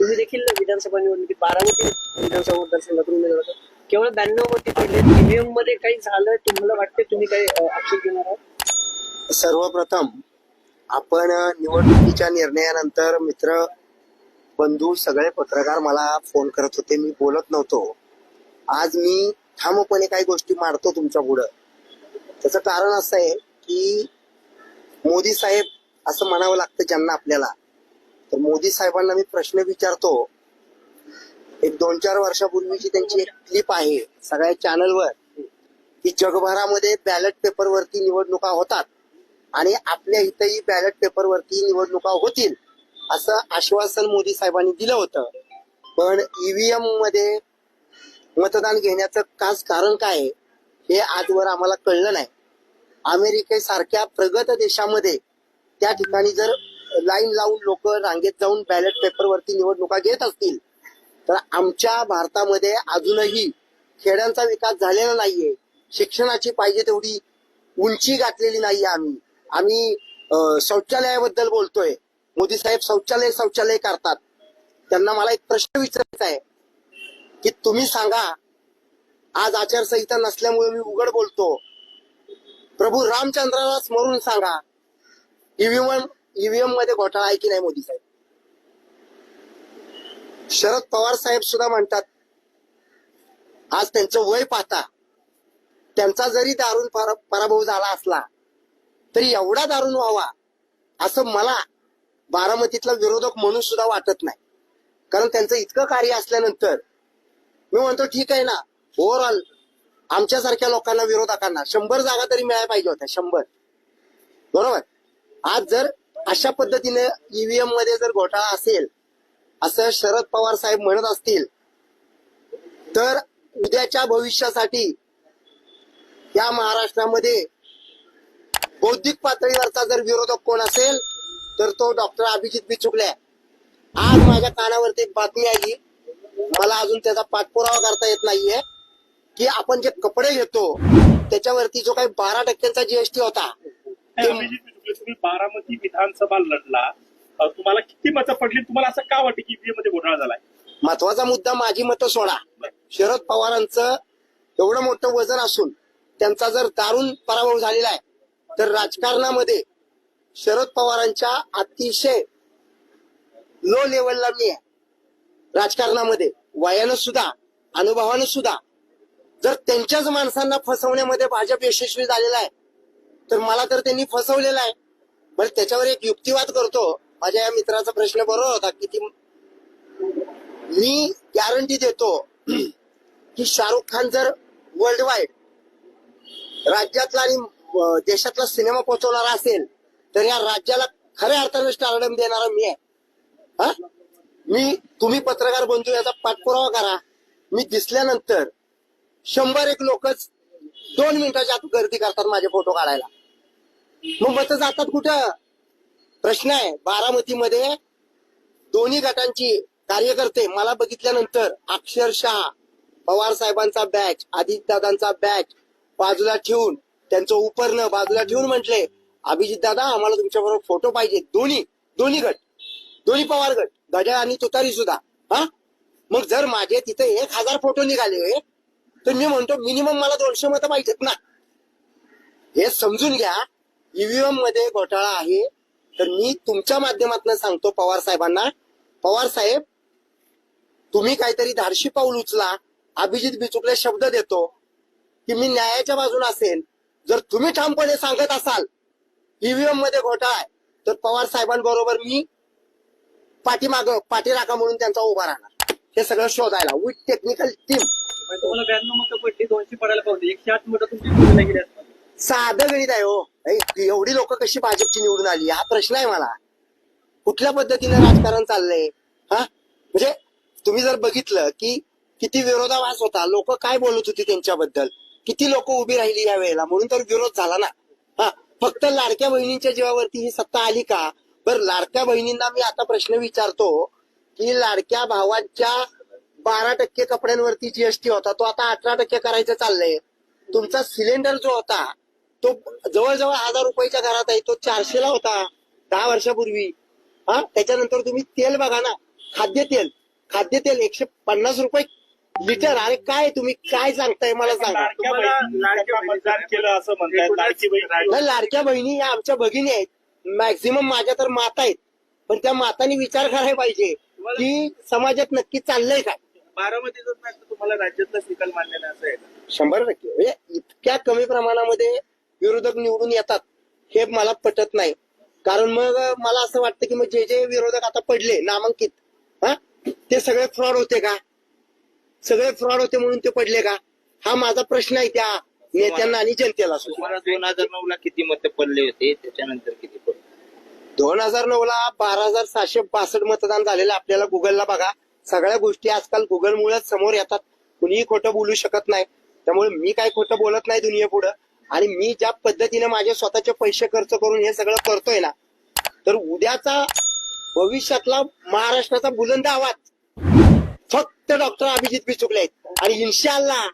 तुम्ही देखील विधानसभा निवडणुकीत बारामती विधानसभा मतदारसंघातून उमेदवार होता. केवळ ब्याण्णव मती पडले ईव्हीएममध्ये काही झालं तुम्हाला वाटते तुम्ही काही आक्षेप घेणार आहात? सर्वप्रथम आपण निवडणुकीच्या निर्णयानंतर मित्र बंधू सगळे पत्रकार मला फोन करत होते. मी बोलत नव्हतो. आज मी ठामपणे काही गोष्टी मांडतो तुमच्या पुढं. त्याचं कारण असं आहे की मोदी साहेब असं म्हणावं लागतं ज्यांना आपल्याला. तर मोदी साहेबांना मी प्रश्न विचारतो. एक दोन चार वर्षापूर्वीची त्यांची एक क्लिप आहे सगळ्या चॅनलवर की जगभरामध्ये बॅलेट पेपरवरती निवडणुका होतात आणि आपल्या इथंही बॅलेट पेपरवरती निवडणुका होतील असं आश्वासन मोदी साहेबांनी दिलं होतं. पण ईव्हीएममध्ये मतदान घेण्याचं खास कारण काय आहे, हे आजवर आम्हाला कळलं नाही. अमेरिकेसारख्या प्रगत देशामध्ये त्या ठिकाणी जर लाईन लावून लोक रांगेत जाऊन बॅलेट पेपरवरती निवडणुका घेत असतील. तर आमच्या भारतामध्ये अजूनही खेड्यांचा विकास झालेला नाहीये. शिक्षणाची पाहिजे तेवढी उंची गाठलेली नाहीये आम्ही. आम्ही शौचालयाबद्दल बोलतोय. मोदी साहेब शौचालय शौचालय करतात. त्यांना मला एक प्रश्न विचारायचा आहे की तुम्ही सांगा आज आचारसंहिता नसल्यामुळे मी उघड बोलतो. प्रभू रामचंद्राला स्मरून सांगा ईव्हीएम ईव्हीएममध्ये घोटाळा आहे की नाही मोदी साहेब? शरद पवार साहेब सुद्धा म्हणतात आज त्यांचं वय पाहता त्यांचा जरी दारुण परा- पराभव झाला असला तरी एवढा दारुण व्हावा असं मला बारामतीतला विरोधक म्हणून सुद्धा वाटत नाही. कारण त्यांचं इतकं कार्य असल्यानंतर मी म्हणतो ठीक आहे ना ओव्हरऑल आमच्यासारख्या लोकांना विरोधकांना शंभर जागा तरी मिळायला पाहिजे होत्या शंभर. बरोबर? आज जर अशा पद्धतीने ईव्हीएममध्ये जर घोटाळा असेल असं शरद पवार साहेब म्हणत असतील तर उद्याच्या भविष्यासाठी या महाराष्ट्रामध्ये बौद्धिक पातळीवरचा जर विरोधक कोण असेल तर तो डॉक्टर अभिजित बिचुकले आहे. आज माझ्या कानावरती एक बातमी आली मला अजून त्याचा पाठपुरावा करता येत नाहीये की आपण जे कपडे घेतो त्याच्यावरती जो काही बारा टक्क्यांचा जीएसटी होता तुम्ही बारामती विधानसभा लढला तुम्हाला किती मतं पडली? तुम्हाला असं का वाटतं की ईव्हीएममध्ये घोटाळा झालाय? महत्त्वाचा मुद्दा माझी मतं सोडा. शरद पवारांचं एवढं मोठं वजन असून त्यांचा जर दारुण पराभव झालेला आहे तर राजकारणामध्ये शरद पवारांच्या अतिशय लो लेवलला मी आहे. राजकारणामध्ये वयानं सुद्धा अनुभवानं सुद्धा जर त्यांच्याच माणसांना फसवण्यामध्ये भाजप यशस्वी झालेला आहे तर मला तर त्यांनी फसवलेलं आहे. बरं त्याच्यावर एक युक्तिवाद करतो. माझ्या या मित्राचा प्रश्न बरोबर होता की ती मी गॅरंटी देतो की शाहरुख खान जर वर्ल्ड वाईड राज्यातला आणि देशातला सिनेमा पोहोचवणारा असेल तर या राज्याला खऱ्या अर्थानं स्टारडम देणारा मी आहे. हा? मी तुम्ही पत्रकार बंधू याचा पाठपुरावा करा. मी दिसल्यानंतर शंभर एक लोकच दोन मिनिटाच्या आत गर्दी करतात माझे फोटो काढायला. मग मत जातात कुठं? प्रश्न आहे. बारामतीमध्ये दोन्ही गटांची कार्यकर्ते मला बघितल्यानंतर अक्षरशः पवार साहेबांचा बॅच दादांचा बॅच बाजूला ठेवून त्यांचं उपरणं बाजूला ठेवून म्हटले अभिजित दादा आम्हाला तुमच्या बरोबर फोटो पाहिजे. दोन्ही दोन्ही गट दोन्ही पवार गट गजा आणि तुतारी सुद्धा. हा? मग जर माझे तिथे एक हजार फोटो निघाले तर मी म्हणतो मिनिमम मला दोनशे मतं पाहिजेत ना. हे समजून घ्या. ईव्हीएममध्ये घोटाळा आहे. तर मी तुमच्या माध्यमातून सांगतो पवार साहेबांना. पवार साहेब तुम्ही काहीतरी धाडशी पाऊल उचला. अभिजित बिचुकले शब्द देतो की मी न्यायाच्या बाजूने असेल. जर तुम्ही ठामपणे सांगत असाल ईव्हीएममध्ये घोटाळा आहे तर पवार साहेबांबरोबर मी पाठीमाग पाठीराखा म्हणून त्यांचा उभा राहणार. हे सगळं शोधायला. विथ टेक्निकल टीम तुम्हाला ब्याण्णव मतं पडली दोनशे पडायला पाहिजे एकशे आठ मतं तुमची गेली असतात साधं गणित आहे हो. ऐ, एवढी लोक कशी भाजपची निवडून आली? हा प्रश्न आहे मला. कुठल्या पद्धतीने राजकारण चाललंय? हा? म्हणजे तुम्ही जर बघितलं की किती विरोधाभास होता लोक काय बोलत होती त्यांच्याबद्दल? किती लोक उभी राहिली या वेळेला? म्हणून तर विरोध झाला ना. हा? फक्त लाडक्या बहिणींच्या जीवावरती ही सत्ता आली का? बरं लाडक्या बहिणींना मी आता प्रश्न विचारतो की लाडक्या भावाच्या बारा टक्के कपड्यांवरती जीएसटी होता तो आता अठरा टक्के करायचं चाललंय. तुमचा सिलेंडर जो होता तो जवळजवळ हजार रुपयाच्या घरात आहे. तो चारशेला होता दहा वर्षापूर्वी. हा? त्याच्यानंतर तुम्ही तेल बघा ना. खाद्यतेल. खाद्यतेल एकशे पन्नास रुपये लिटर. अरे काय तुम्ही काय सांगताय मला सांगा. लाडक्या बहीण नाही लाडक्या बहिणी या आमच्या भगिनी आहेत. मॅक्झिमम माझ्या तर माता आहेत. पण त्या मातांनी विचार करायला पाहिजे की समाजात नक्की चाललंय काय? तर तुम्हाला राज्यातलाच निकाल नाही असं आहे? शंभर टक्के. म्हणजे इतक्या कमी प्रमाणामध्ये विरोधक निवडून येतात हे मला पटत नाही. कारण मग मला असं वाटतं की मग जे जे विरोधक आता पडले नामांकित हा? ते सगळे फ्रॉड होते का? सगळे फ्रॉड होते म्हणून ते पडले का? हा माझा प्रश्न आहे त्या नेत्यांना आणि जनतेला. तुम्हाला दोन हजार नऊ ला किती मत पडले होते? त्याच्यानंतर किती पडले? दोन हजार नऊ ला बारा हजार सहाशे बासष्ट मतदान झालेलं आपल्याला गुगलला बघा. सगळ्या गोष्टी आजकाल गुगलमुळेच समोर येतात. कुणीही खोटं बोलू शकत नाही. त्यामुळे मी काय खोटं बोलत नाही दुनियेपुढं. आणि मी ज्या पद्धतीने माझे स्वतःचे पैसे खर्च करून हे सगळं करतोय ना तर उद्याचा भविष्यातला महाराष्ट्राचा बुलंद आवाज फक्त डॉक्टर अभिजित बिचुकले आहेत. आणि इन्शाल्लाह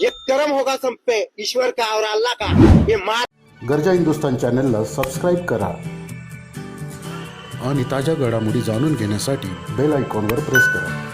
ये करम होगा संपे ईश्वर का और अल्लाह का ये मार गरजा हिंदुस्तान चॅनलला सबस्क्राईब करा. आणि ताज्या घडामोडी जाणून घेण्यासाठी बेल आयकॉनवर प्रेस करा.